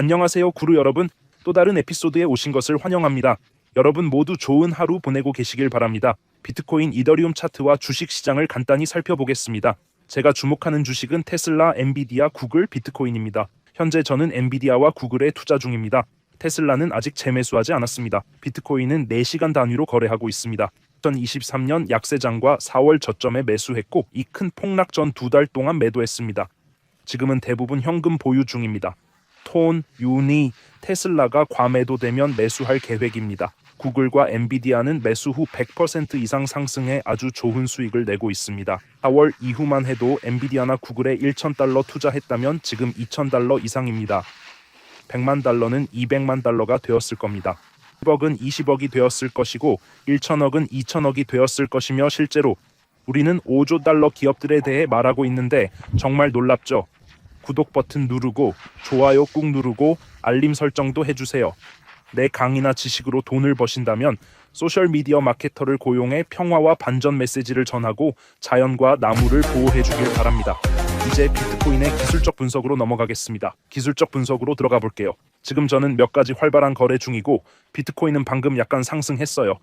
안녕하세요 구루 여러분. 또 다른 에피소드에 오신 것을 환영합니다. 여러분 모두 좋은 하루 보내고 계시길 바랍니다. 비트코인 이더리움 차트와 주식 시장을 간단히 살펴보겠습니다. 제가 주목하는 주식은 테슬라, 엔비디아, 구글, 비트코인입니다. 현재 저는 엔비디아와 구글에 투자 중입니다. 테슬라는 아직 재매수하지 않았습니다. 비트코인은 4시간 단위로 거래하고 있습니다. 2023년 약세장과 4월 저점에 매수했고 이 큰 폭락 전 두 달 동안 매도했습니다. 지금은 대부분 현금 보유 중입니다. 톤, 유니, 테슬라가 과매도되면 매수할 계획입니다. 구글과 엔비디아는 매수 후 100% 이상 상승해 아주 좋은 수익을 내고 있습니다. 4월 이후만 해도 엔비디아나 구글에 1,000달러 투자했다면 지금 2,000달러 이상입니다. 100만 달러는 200만 달러가 되었을 겁니다. 10억은 20억이 되었을 것이고 1천억은 2천억이 되었을 것이며 실제로 우리는 5조 달러 기업들에 대해 말하고 있는데 정말 놀랍죠. 구독 버튼 누르고 좋아요 꾹 누르고 알림 설정도 해주세요. 내 강의나 지식으로 돈을 버신다면 소셜 미디어 마케터를 고용해 평화와 반전 메시지를 전하고 자연과 나무를 보호해 주길 바랍니다. 이제 비트코인의 기술적 분석으로 넘어가겠습니다. 기술적 분석으로 들어가 볼게요. 지금 저는 몇 가지 활발한 거래 중이고 비트코인은 방금 약간 상승했어요.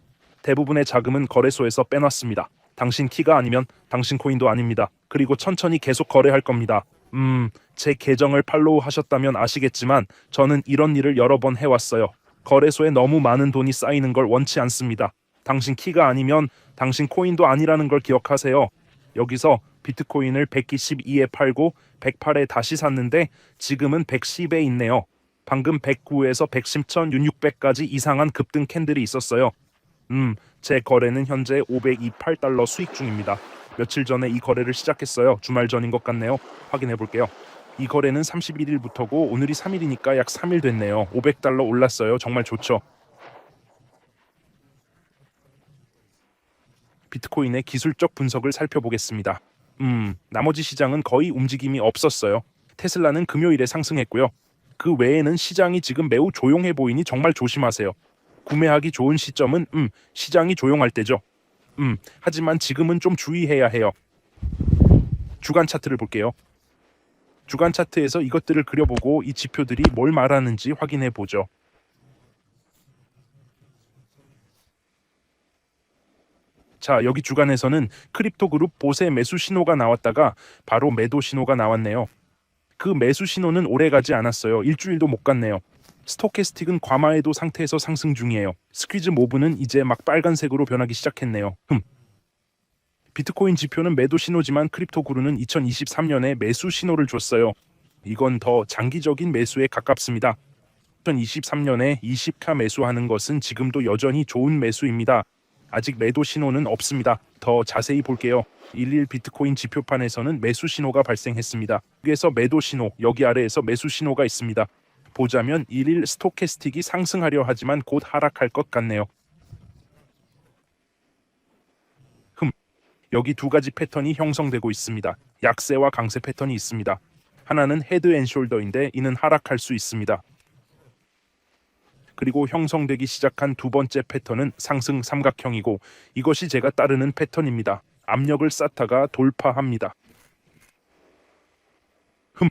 대부분의 자금은 거래소에서 빼놨습니다. 당신 키가 아니면 당신 코인도 아닙니다. 그리고 천천히 계속 거래할 겁니다. 음, 제 계정을 팔로우 하셨다면 아시겠지만 저는 이런 일을 여러 번 해왔어요. 거래소에 너무 많은 돈이 쌓이는 걸 원치 않습니다. 당신 키가 아니면 당신 코인도 아니라는 걸 기억하세요. 여기서 비트코인을 122에 팔고 108에 다시 샀는데 지금은 110에 있네요. 방금 109에서 110천 1600까지 이상한 급등 캔들이 있었어요. 음, 제 거래는 현재 528달러 수익 중입니다. 며칠 전에 이 거래를 시작했어요. 주말 전인 것 같네요. 확인해 볼게요. 이 거래는 31일부터고 오늘이 3일이니까 약 3일 됐네요. 500달러 올랐어요. 정말 좋죠. 비트코인의 기술적 분석을 살펴보겠습니다. 음, 나머지 시장은 거의 움직임이 없었어요. 테슬라는 금요일에 상승했고요. 그 외에는 시장이 지금 매우 조용해 보이니 정말 조심하세요. 구매하기 좋은 시점은 음, 시장이 조용할 때죠. 음, 하지만 지금은 좀 주의해야 해요. 주간 차트를 볼게요. 주간 차트에서 이것들을 그려보고 이 지표들이 뭘 말하는지 확인해 보죠. 자, 여기 주간에서는 크립토 그룹 보세 매수 신호가 나왔다가 바로 매도 신호가 나왔네요. 그 매수 신호는 오래 가지 않았어요. 일주일도 못 갔네요. 스토캐스틱은 과마해도 상태에서 상승 중이에요. 스퀴즈 모브는 이제 막 빨간색으로 변하기 시작했네요. 흠. 비트코인 지표는 매도 신호지만 크립토 구루는 2023년에 매수 신호를 줬어요. 이건 더 장기적인 매수에 가깝습니다. 2023년에 20카 매수하는 것은 지금도 여전히 좋은 매수입니다. 아직 매도 신호는 없습니다. 더 자세히 볼게요. 11 비트코인 지표판에서는 매수 신호가 발생했습니다. 여기에서 매도 신호, 여기 아래에서 매수 신호가 있습니다. 보자면 11 스토캐스틱이 상승하려 하지만 곧 하락할 것 같네요. 흠, 여기 두 가지 패턴이 형성되고 있습니다. 약세와 강세 패턴이 있습니다. 하나는 헤드 앤 숄더인데 이는 하락할 수 있습니다. 그리고 형성되기 시작한 두 번째 패턴은 상승 삼각형이고 이것이 제가 따르는 패턴입니다. 압력을 쌓다가 돌파합니다. 흠,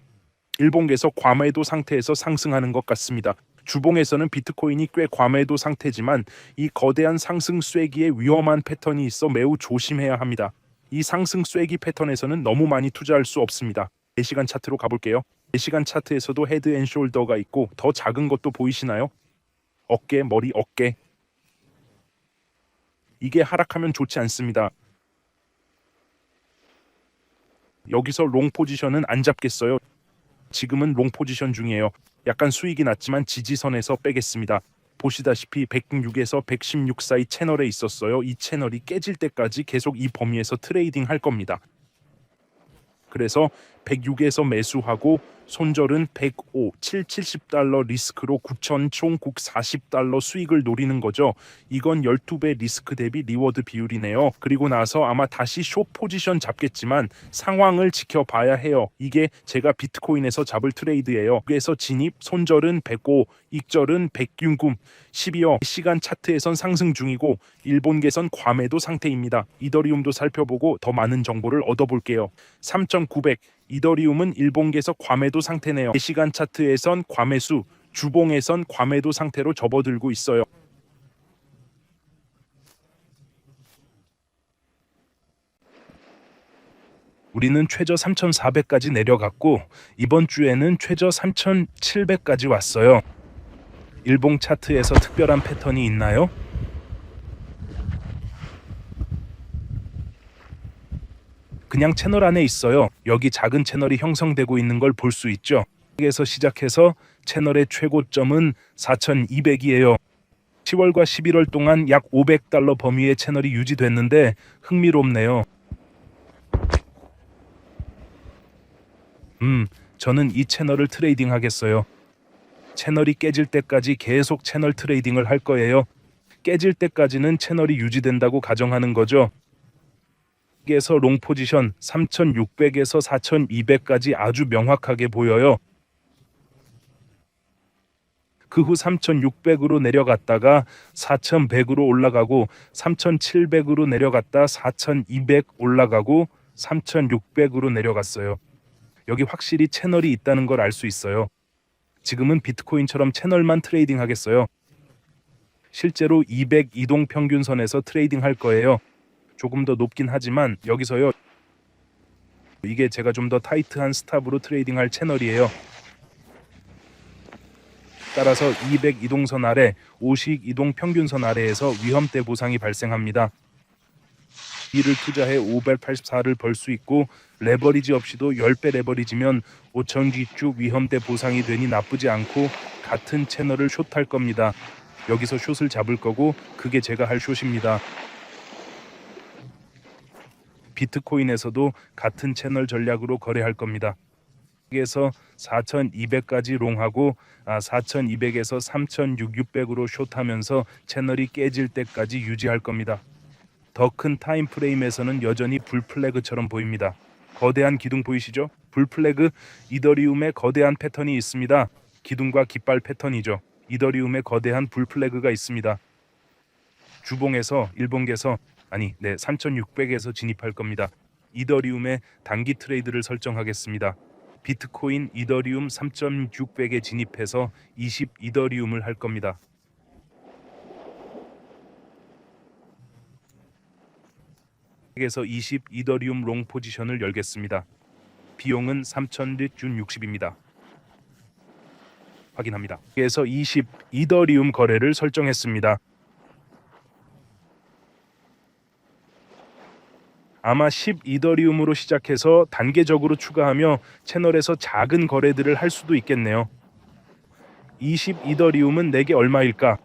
일봉에서 과매도 상태에서 상승하는 것 같습니다. 주봉에서는 비트코인이 꽤 과매도 상태지만 이 거대한 상승 쐐기에 위험한 패턴이 있어 매우 조심해야 합니다. 이 상승 쐐기 패턴에서는 너무 많이 투자할 수 없습니다. 4시간 차트로 가볼게요. 4시간 차트에서도 헤드 앤 숄더가 있고 더 작은 것도 보이시나요? 어깨, 머리, 어깨. 이게 하락하면 좋지 않습니다. 여기서 롱 포지션은 안 잡겠어요. 지금은 롱 포지션 중이에요. 약간 수익이 났지만 지지선에서 빼겠습니다. 보시다시피 106에서 116 사이 채널에 있었어요. 이 채널이 깨질 때까지 계속 이 범위에서 트레이딩 할 겁니다. 그래서 106에서 매수하고 손절은 105, 7, 70달러 리스크로 9천 총국 40달러 수익을 노리는 거죠. 이건 12배 리스크 대비 리워드 비율이네요. 그리고 나서 아마 다시 숏 포지션 잡겠지만 상황을 지켜봐야 해요. 이게 제가 비트코인에서 잡을 트레이드예요. 그래서 진입, 손절은 105, 익절은 106금, 12여 시간 차트에선 상승 중이고 일본계선 과매도 상태입니다. 이더리움도 살펴보고 더 많은 정보를 얻어볼게요. 3,900 이더리움은 일본계에서 과매도 상태네요. 4시간 차트에선 과매수, 주봉에선 과매도 상태로 접어들고 있어요. 우리는 최저 3,400까지 내려갔고 이번 주에는 최저 3,700까지 왔어요. 일봉 차트에서 특별한 패턴이 있나요? 그냥 채널 안에 있어요. 여기 작은 채널이 형성되고 있는 걸 볼 수 있죠. 에서 시작해서 채널의 최고점은 4,200이에요. 10월과 11월 동안 약 500달러 범위의 채널이 유지됐는데 흥미롭네요. 음, 저는 이 채널을 트레이딩 하겠어요. 채널이 깨질 때까지 계속 채널 트레이딩을 할 거예요. 깨질 때까지는 채널이 유지된다고 가정하는 거죠. 에서 롱 포지션 3600에서 4200까지 아주 명확하게 보여요. 그 후 3600으로 내려갔다가 4100으로 올라가고 3700으로 내려갔다 4200 올라가고 3600으로 내려갔어요. 여기 확실히 채널이 있다는 걸 알 수 있어요. 지금은 비트코인처럼 채널만 트레이딩 하겠어요. 실제로 200 이동 평균선에서 트레이딩 할 거예요. 조금 더 높긴 하지만 여기서요. 이게 제가 좀 더 타이트한 스탑으로 트레이딩 할 채널이에요. 따라서 200 이동선 아래, 50 이동 평균선 아래에서 위험대 보상이 발생합니다. 이를 투자해 584를 벌 수 있고 레버리지 없이도 10배 레버리지면 5천 쭉 위험대 보상이 되니 나쁘지 않고 같은 채널을 숏할 겁니다. 여기서 숏을 잡을 거고 그게 제가 할 숏입니다. 비트코인에서도 같은 채널 전략으로 거래할 겁니다. 에서 4,200까지 롱하고 아, 4,200에서 3,600으로 숏하면서 채널이 깨질 때까지 유지할 겁니다. 더 큰 타임 프레임에서는 여전히 불 플래그처럼 보입니다. 거대한 기둥 보이시죠? 불 플래그 이더리움의 거대한 패턴이 있습니다. 기둥과 깃발 패턴이죠. 이더리움의 거대한 불 플래그가 있습니다. 주봉에서 일봉에서 아니 네 3600에서 진입할 겁니다. 이더리움의 단기 트레이드를 설정하겠습니다. 비트코인 이더리움 3.600에 진입해서 20 이더리움을 할 겁니다. 에서 20 이더리움 롱 포지션을 열겠습니다. 비용은 3,000준 60입니다. 확인합니다. 그래서 20 이더리움 거래를 설정했습니다. 아마 10 이더리움으로 시작해서 단계적으로 추가하며 채널에서 작은 거래들을 할 수도 있겠네요. 20 이더리움은 내게 얼마일까?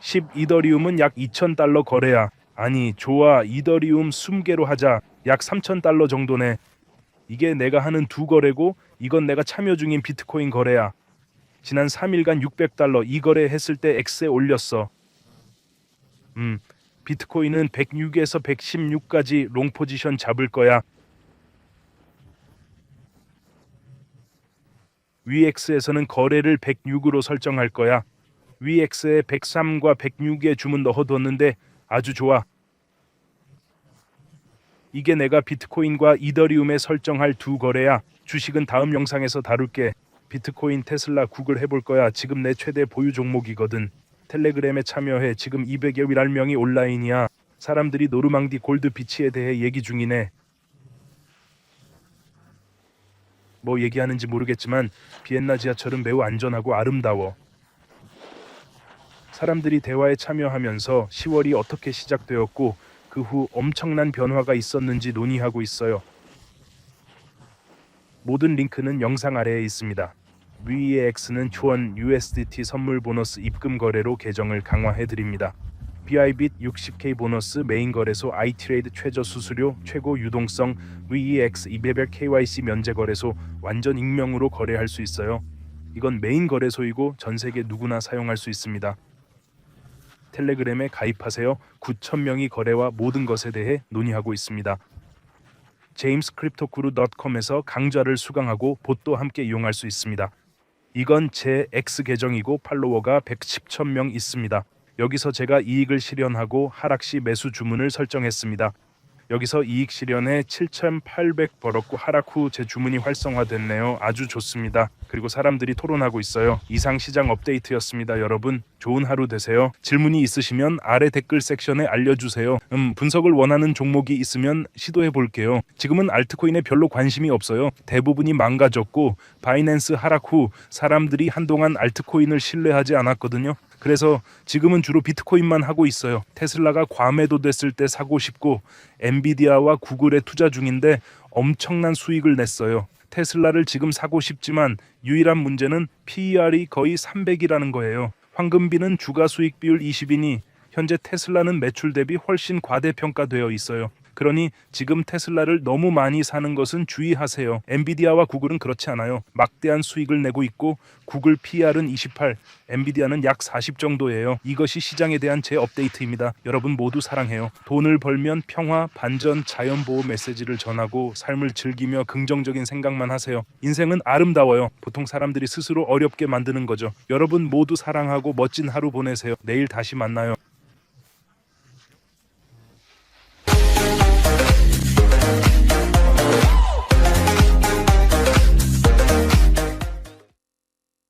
10 이더리움은 약 2,000달러 거래야. 아니, 좋아. 이더리움 20개로 하자. 약 3,000달러 정도네. 이게 내가 하는 두 거래고 이건 내가 참여 중인 비트코인 거래야. 지난 3일간 600달러 이 거래 했을 때 X에 올렸어. 음, 비트코인은 106에서 116까지 롱 포지션 잡을 거야. VX에서는 거래를 106으로 설정할 거야. VX에 103과 106의 주문 넣어뒀는데 아주 좋아. 이게 내가 비트코인과 이더리움에 설정할 두 거래야. 주식은 다음 영상에서 다룰게. 비트코인, 테슬라, 구글 해볼 거야. 지금 내 최대 보유 종목이거든. 텔레그램에 참여해. 지금 200여 일할 명이 온라인이야. 사람들이 노르망디 골드 비치에 대해 얘기 중이네. 뭐 얘기하는지 모르겠지만 비엔나 지하철은 매우 안전하고 아름다워. 사람들이 대화에 참여하면서 10월이 어떻게 시작되었고 그 후 엄청난 변화가 있었는지 논의하고 있어요. 모든 링크는 영상 아래에 있습니다. 위의 X는 초원 USDT 선물 보너스 입금 거래로 계정을 강화해 드립니다. BIBIT 60K 보너스 메인 거래소 iTrade 최저 수수료 최고 유동성 VEX 200별 KYC 면제 거래소 완전 익명으로 거래할 수 있어요. 이건 메인 거래소이고 전 세계 누구나 사용할 수 있습니다. 텔레그램에 가입하세요. 9천 명이 거래와 모든 것에 대해 논의하고 있습니다. jamescryptoguru.com에서 강좌를 수강하고 봇도 함께 이용할 수 있습니다. 이건 제 X 계정이고 팔로워가 110천 명 있습니다. 여기서 제가 이익을 실현하고 하락 시 매수 주문을 설정했습니다. 여기서 이익 실현에 7,800 벌었고 하락 후 제 주문이 활성화됐네요. 아주 좋습니다. 그리고 사람들이 토론하고 있어요. 이상 시장 업데이트였습니다. 여러분 좋은 하루 되세요. 질문이 있으시면 아래 댓글 섹션에 알려주세요. 음 분석을 원하는 종목이 있으면 시도해 볼게요. 지금은 알트코인에 별로 관심이 없어요. 대부분이 망가졌고 바이낸스 하락 후 사람들이 한동안 알트코인을 신뢰하지 않았거든요. 그래서 지금은 주로 비트코인만 하고 있어요. 테슬라가 과매도됐을 때 사고 싶고 엔비디아와 구글에 투자 중인데 엄청난 수익을 냈어요. 테슬라를 지금 사고 싶지만 유일한 문제는 PER이 거의 300이라는 거예요. 황금비는 주가 수익 비율 20이니 현재 테슬라는 매출 대비 훨씬 과대평가되어 있어요. 그러니 지금 테슬라를 너무 많이 사는 것은 주의하세요. 엔비디아와 구글은 그렇지 않아요. 막대한 수익을 내고 있고 구글 PR은 28, 엔비디아는 약 40 정도예요. 이것이 시장에 대한 제 업데이트입니다. 여러분 모두 사랑해요. 돈을 벌면 평화, 반전, 자연 보호 메시지를 전하고 삶을 즐기며 긍정적인 생각만 하세요. 인생은 아름다워요. 보통 사람들이 스스로 어렵게 만드는 거죠. 여러분 모두 사랑하고 멋진 하루 보내세요. 내일 다시 만나요.